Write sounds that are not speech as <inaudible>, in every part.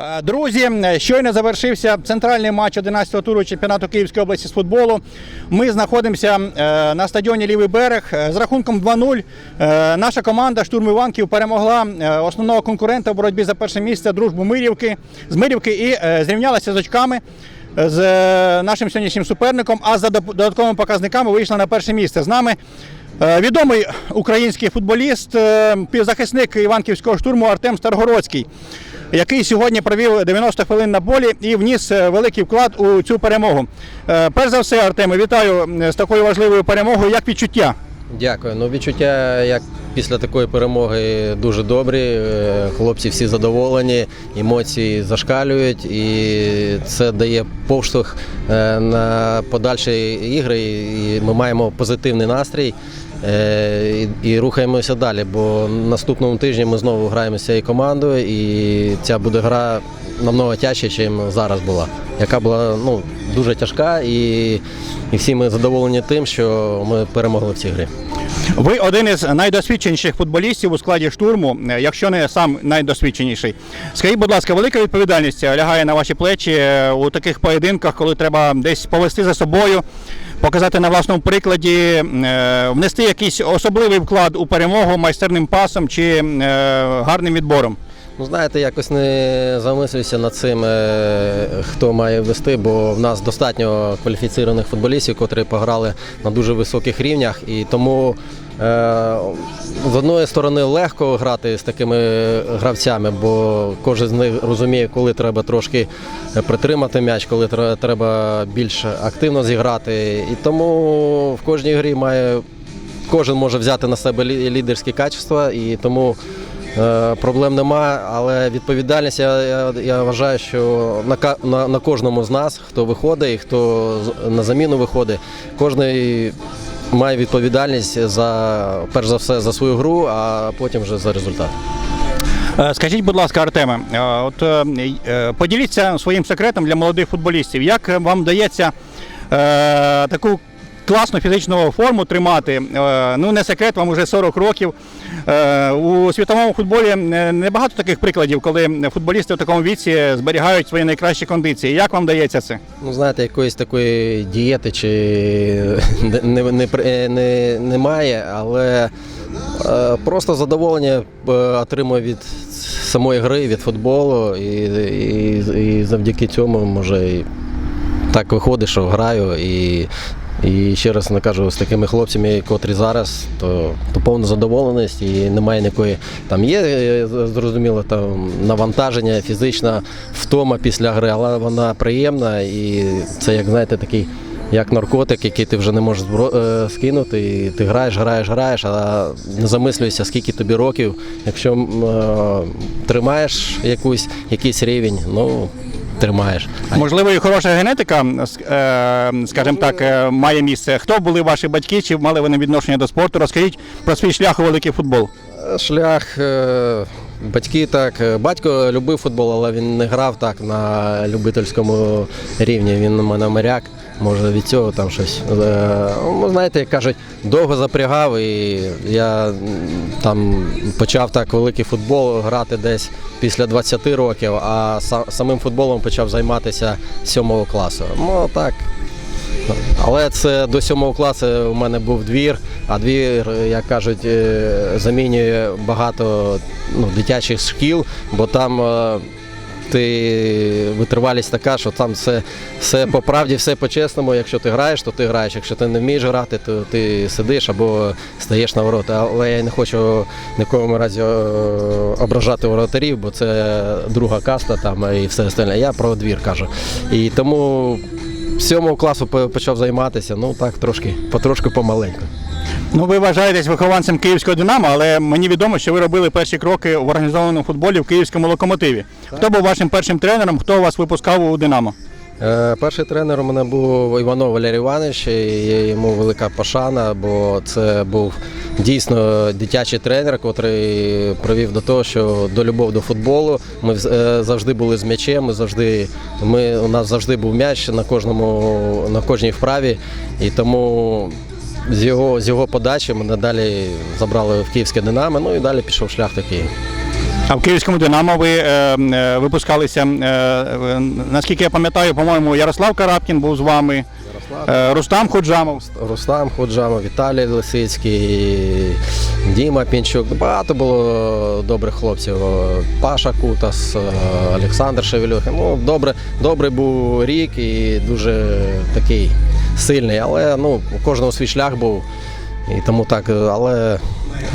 Е, Друзі, щойно завершився центральний матч 11-го туру чемпіонату Київської області з футболу. Ми знаходимося е, на стадіоні Лівий берег Е, з рахунком 2-0. е, Наша команда штурм Іванків перемогла е, основного конкурента в боротьбі за перше місце дружбу Мирівки з Мирівки і е, зрівнялася з очками з е, нашим сьогоднішнім суперником. А за додатковими показниками вийшла на перше місце. З нами Е, Відомий український футболіст, е, півзахисник Іванківського штурму Артем Старгородський, який сьогодні провів 90 хвилин на полі і вніс е, великий вклад у цю перемогу. Е, Перш за все, Артеме, вітаю з такою важливою перемогою. Як відчуття? Дякую. Ну, відчуття, як після такої перемоги, дуже добрі. Е, Хлопці всі задоволені, емоції зашкалюють, і це дає поштовх на подальші ігри. І ми маємо позитивний настрій. Е, І, рухаємося далі, бо наступному тижні ми знову граємо з цією командою, і ця буде гра намного тяжче, ніж зараз була, яка була ну, дуже тяжка, і, і всі ми задоволені тим, що ми перемогли в цій грі. Ви один із найдосвідченіших футболістів у складі штурму, е, якщо не сам найдосвідченіший. Скажіть, будь ласка, велика відповідальність лягає на ваші плечі е, у таких поєдинках, коли треба десь повести за собою, показати на власному прикладі, е, внести якийсь особливий вклад у перемогу майстерним пасом чи гарним відбором. Ну, знаєте, якось не замислився над цим, е, хто має вести, бо в нас достатньо кваліфіційних футболістів, котрі пограли на дуже високих рівнях. І тому е, з одної сторони легко грати з такими гравцями, бо кожен з них розуміє, коли треба трошки притримати м'яч, коли треба більш активно зіграти. І тому в кожній грі має кожен може взяти на себе лідерські качества, і тому проблем немає. Але відповідальність я, я, я вважаю, що на, на, на кожному з нас, хто виходить і хто на заміну виходить, кожен має відповідальність за перш за все за свою гру, а потім вже за результат. Е, Скажіть, будь ласка, Артеме, е, от е, е, поділіться своїм секретом для молодих футболістів. Як вам вдається е, таку класну фізичну форму тримати? Е, ну не секрет, вам вже 40 років. Е, у світовому футболі не- небагато таких прикладів, коли футболісти в такому віці зберігають свої найкращі кондиції. Як вам вдається це? Ну, знаєте, якоїсь такої дієти чи не, не, не, не, немає, але е, просто задоволення е, отримую від самої гри, від футболу, і, і, і завдяки цьому може і так виходить, що граю. І, і ще раз не кажу, з такими хлопцями, котрі зараз, то, то повна задоволеність і немає ніякої. Там є е, зрозуміло там навантаження, фізична втома після гри, але вона приємна і це як знаєте такий. Як наркотик, який ти вже не можеш е, скинути, і ти граєш, граєш, граєш, а не замислюєшся, скільки тобі років. Якщо е, тримаєш якусь, якийсь рівень, ну тримаєш. Можливо, і хороша генетика, е, скажімо так, е, має місце. Хто були ваші батьки, чи мали вони відношення до спорту? Розкажіть про свій шлях у великий футбол. Шлях е, батьки так. Батько любив футбол, але він не грав так на любительському рівні. Він у мене моряк. Може від цього там щось. Ну, знаєте, як кажуть, довго запрягав, і я там почав так великий футбол грати десь після 20 років, а самим футболом почав займатися з 7 класу. Ну так, але це до сьомого класу у мене був двір, а двір, як кажуть, е, замінює багато ну, дитячих шкіл, бо там е, ти витривалість така, що там все, все по правді, все по-чесному. Якщо ти граєш, то ти граєш. Якщо ти не вмієш грати, то ти сидиш або стаєш на ворота. Але я не хочу ні в якому разі е, ображати воротарів, бо це друга каста там і все остальне. Я про двір кажу. І тому сьомого класу почав займатися, ну так трошки, потрошки помаленьку. Ну, ви вважаєтесь вихованцем київського Динамо, але мені відомо, що ви робили перші кроки в організованому футболі в київському локомотиві. Хто був вашим першим тренером? Хто вас випускав у Динамо? Е, Перший тренер у мене був Іванов Валерій Іванович, і йому велика пошана, бо це був дійсно дитячий тренер, який привів до того, що до любов до футболу. Ми е, завжди були з м'ячем, ми завжди, ми, у нас завжди був м'яч на, кожному, на кожній вправі. І тому з його, з його подачі ми надалі забрали в Київське Динамо, ну і далі пішов шлях такий. А в Київському Динамо ви е, е, випускалися, е, наскільки я пам'ятаю, по-моєму, Ярослав Карабкін був з вами, е, Рустам Худжамов. Рустам Ходжамов, Віталій Лисицький, Діма Пінчук. Багато було добрих хлопців. Паша Кутас, е, Олександр Шевельох. Ну, добре, добрий був рік і дуже такий сильний. Але ну, у кожного свій шлях був. І тому так, але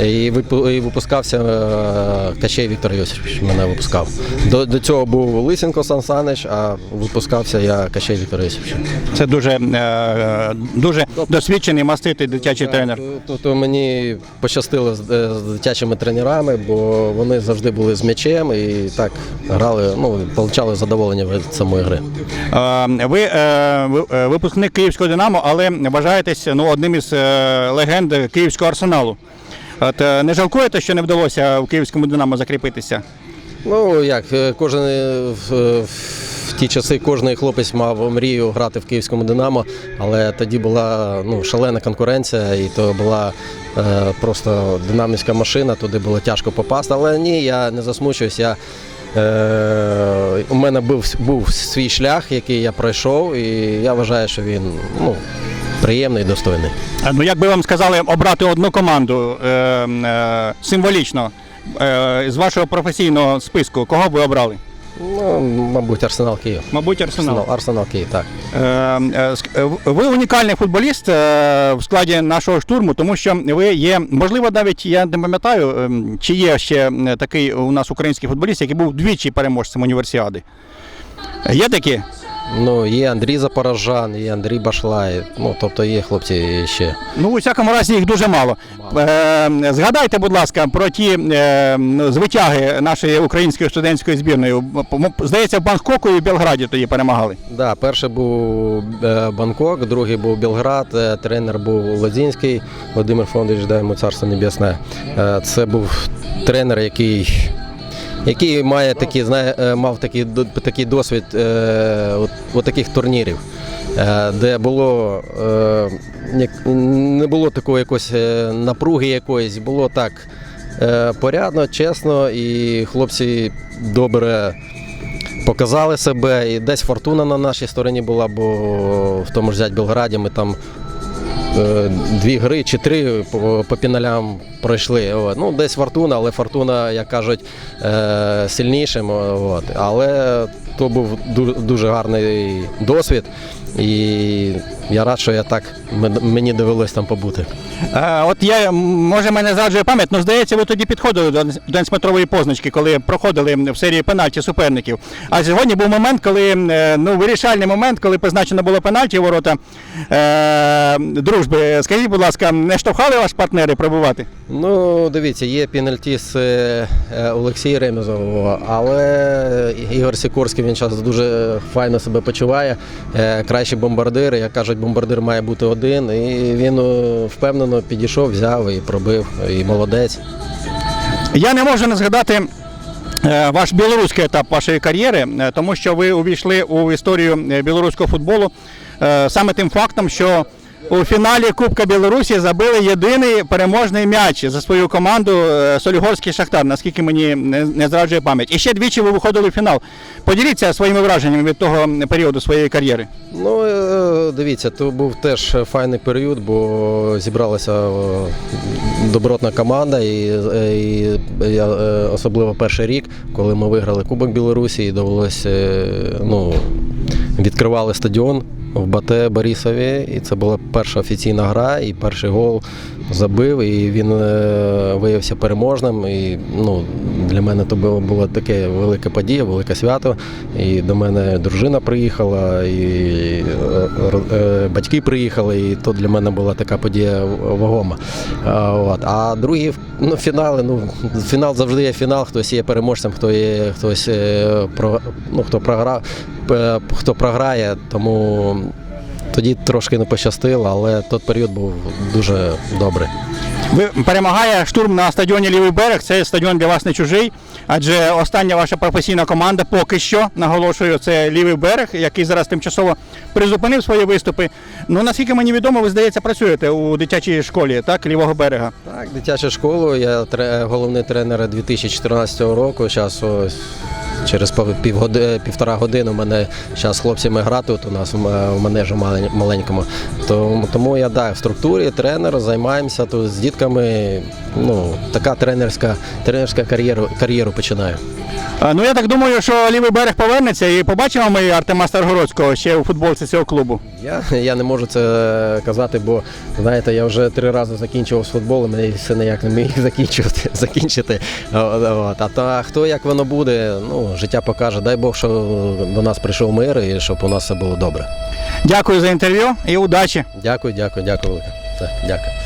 і, випу- і випускався е, Качей Віктор Йосипович мене випускав. До, до цього був Лисенко Сан Санич, а випускався я Качей Віктор Йосипович. Це дуже, е, дуже досвідчений, маститий дитячий тренер. Тут мені пощастило з, е, з дитячими тренерами, бо вони завжди були з м'ячем і так грали, ну, отримали задоволення від самої гри. Ви ви- випускник Київського Динамо, але вважаєтесь ну, одним із легенд Київського арсеналу. От, е, не жалкуєте, що не вдалося в Київському Динамо закріпитися? Ну як, е, кожен е, в, ті часи кожен хлопець мав мрію грати в київському Динамо, але тоді була ну, шалена конкуренція, і то була е, просто динамівська машина, туди було тяжко попасти. Але ні, я не засмучуюсь. Я, е, у мене був, був свій шлях, який я пройшов, і я вважаю, що він ну, приємний достойний. Е, Ну, якби вам сказали обрати одну команду е, е, символічно е, з вашого професійного списку, кого б ви обрали? Ну, мабуть, Арсенал Київ. Мабуть, Арсенал. Арсенал, Арсенал Київ, так. Е, е, е, Ви унікальний футболіст е, в складі нашого штурму, тому що ви є, можливо, навіть я не пам'ятаю, е, чи є ще такий у нас український футболіст, який був двічі переможцем універсіади. Є такі? Ну, є Андрій Запорожан, є Андрій Башлай. Ну, тобто є хлопці ще. Ну, у всякому разі, їх дуже мало. Е, згадайте, будь ласка, про ті е, звитяги нашої української студентської збірної. Здається, в Бангкоку і в Белграді тоді перемагали. Да, перший був е, Бангкок, другий був Білград, е, тренер був Лозінський, Володимир Фондович, дай йому царство небесне. Е, Це був тренер, який. Який має такі, знає, е, мав такий, такий досвід е, от, от таких турнірів, е, де було е, не було такої якоїсь е, напруги якоїсь, було так е, порядно, чесно, і хлопці добре показали себе, і десь фортуна на нашій стороні була, бо в тому ж взять Белграді ми там дві гри чи три по, піналям пройшли. От. Ну, десь фортуна, але фортуна, як кажуть, е, сильнішим. От. Але то був дуже гарний досвід. І я рад, що я так мені довелось там побути. Е, От я, може, мене зраджує пам'ять, але здається, ви тоді підходили до 11-метрової позначки, коли проходили в серії пенальті суперників. А сьогодні був момент, коли е, ну, вирішальний момент, коли призначено було пенальті ворота е, дружби. Скажіть, будь ласка, не штовхали вас партнери пробувати? Ну, дивіться, є пенальтіст е, е, Олексій Ремезов, але Ігор Сікорський він зараз дуже файно себе почуває. Е, Кращий бомбардир, як кажуть, бомбардир має бути один. І він е, впевнено підійшов, взяв і пробив, і молодець. Я не можу не згадати е, ваш білоруський етап вашої кар'єри, тому що ви увійшли у історію білоруського футболу саме тим фактом, що у фіналі Кубка Білорусі забили єдиний переможний м'яч за свою команду е, Солігорський Шахтар, наскільки мені не, зраджує пам'ять. І ще двічі ви виходили в фінал. Поділіться своїми враженнями від того періоду своєї кар'єри. Ну, е, дивіться, то був теж файний період, бо зібралася е, добротна команда, і, е, і е, особливо перший рік, коли ми виграли Кубок Білорусі, і довелося е, ну, відкривали стадіон в Бате Борисові, і це була перша офіційна гра, і перший гол забив, і він е, виявився переможним. І ну, для мене то було, було таке велике подія, велике свято. І до мене дружина приїхала, і е, е, батьки приїхали, і то для мене була така подія вагома. От. а другі ну, фінали, ну, фінал завжди є фінал, хтось є переможцем, хто є хтось е, про, ну, хто програв, хто програє, тому тоді трошки не пощастило, але той період був дуже добрий. Перемагає штурм на стадіоні Лівий берег. Це стадіон для вас не чужий. Адже остання ваша професійна команда поки що наголошую, це лівий берег, який зараз тимчасово призупинив свої виступи. Ну наскільки мені відомо, ви здається працюєте у дитячій школі, так, лівого берега. Так, дитяча школа, я тре- головний тренер 2014 року. Зараз ось через півгоди, півтора години у мене зараз хлопцями грати тут у нас в манежу малень- маленькому. Тому, тому я да, в структурі тренер, займаємося тут з дітками. Ну, така тренерська, тренерська кар'єру, кар'єру починаю. Ну я так думаю, що лівий берег повернеться і побачимо ми Артема Старгородського ще у футболці цього клубу. Я, я не можу це казати, бо знаєте, я вже три рази закінчував з футболом і все ніяк не міг <laughs> закінчувати, закінчити. От. А та хто як воно буде, ну, життя покаже. Дай Бог, що до нас прийшов мир і щоб у нас все було добре. Дякую за інтерв'ю і удачі. Дякую, дякую, дякую велике. Все, дякую.